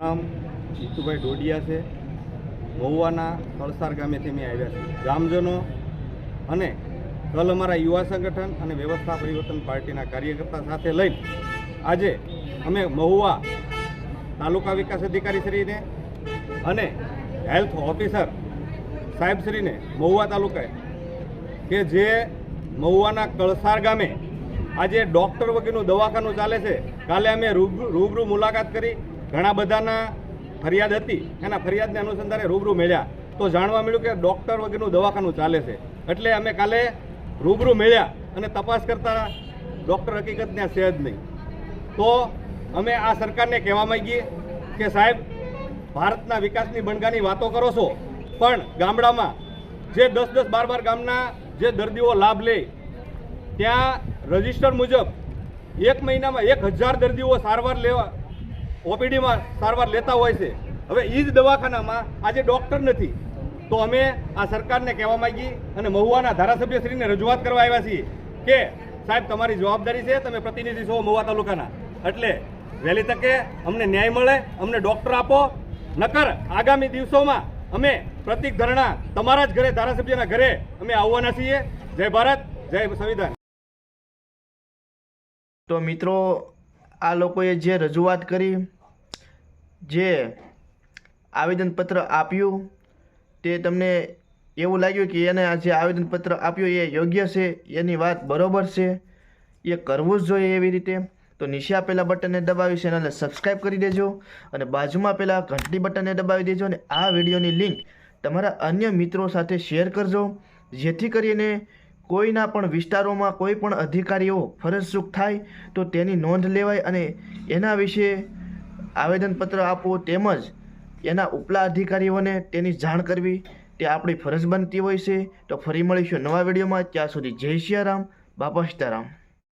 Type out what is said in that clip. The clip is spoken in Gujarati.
નામ જીતુભાઈ ડોડિયા છે. મહુવાના કળસાર ગામેથી અમે આવ્યા છે. ગ્રામજનો અને કલ અમારા યુવા સંગઠન અને વ્યવસ્થા પરિવર્તન પાર્ટીના કાર્યકર્તા સાથે લઈને આજે અમે મહુવા તાલુકા વિકાસ અધિકારી શ્રીને અને હેલ્થ ઓફિસર સાહેબશ્રીને મહુવા તાલુકાએ કે જે મહુવાના કળસાર ગામે આજે ડૉક્ટર વગેરેનું દવાખાનું ચાલે છે. કાલે અમે રૂબરૂ મુલાકાત કરી ઘણા બધાના ફરિયાદ હતી, એના ફરિયાદને અનુસંધાને રૂબરૂ મળ્યા. તો જાણવા મળ્યું કે ડૉક્ટર વગરનું દવાખાનું ચાલે છે. એટલે અમે કાલે રૂબરૂ મળ્યા અને તપાસ કરતા ડૉક્ટર હકીકત ત્યાં છે જ નહીં. તો અમે આ સરકારને કહેવા માંગીએ કે સાહેબ, ભારતના વિકાસની બણગાની વાતો કરો છો, પણ ગામડામાં જે દસ દસ બાર બાર ગામના જે દર્દીઓ લાભ લે, ત્યાં રજિસ્ટર મુજબ એક મહિનામાં એક હજાર દર્દીઓ સારવાર લેવા ઓપીડીમાં સારવાર લેતા હોય છે. હવે એ જ દવાખાનામાં આજે ડૉક્ટર નથી. તો અમે આ સરકારને કહેવા માંગી અને મહુવાના ધારાસભ્યશ્રીને રજૂઆત કરવા આવ્યા છીએ કે, સાહેબ, તમારી જવાબદારી છે, તમે પ્રતિનિધિ છો મહુવા તાલુકાના. એટલે વહેલી તકે અમને ન્યાય મળે, અમને ડૉક્ટર આપો. નકર આગામી દિવસોમાં અમે પ્રતિક ધરણા તમારા જ ઘરે, ધારાસભ્યના ઘરે અમે આવવાના છીએ. જય ભારત, જય સંવિધાન. તો મિત્રો આ લોકોએ જે રજૂઆત કરી, જે આવેદનપત્ર આપ્યું, તે તમને એવું લાગ્યું કે એને જે આવેદનપત્ર આપ્યું એ યોગ્ય છે, એની વાત બરોબર છે, એ કરવું જ જોઈએ એવી રીતે, તો નીચે આપેલા બટનને દબાવી ચેનલને સબસ્ક્રાઈબ કરી દેજો અને બાજુમાં પેલા ઘંટી બટનને દબાવી દેજો અને આ વિડીયોની લિંક તમારા અન્ય મિત્રો સાથે શેર કરજો, જેથી કરીને કોઈના પણ વિસ્તારોમાં કોઈ પણ અધિકારીઓ ફરજચૂક થાય તો તેની નોંધ લેવાય અને એના વિશે આવેદનપત્ર આપવું તેમજ એના ઉપલા અધિકારીઓને તેની જાણ કરવી તે આપણી ફરજ બનતી હોય છે. તો ફરી મળીશું નવા વિડીયોમાં. ત્યાં સુધી જય સિયારામ બાપા સીતારામ.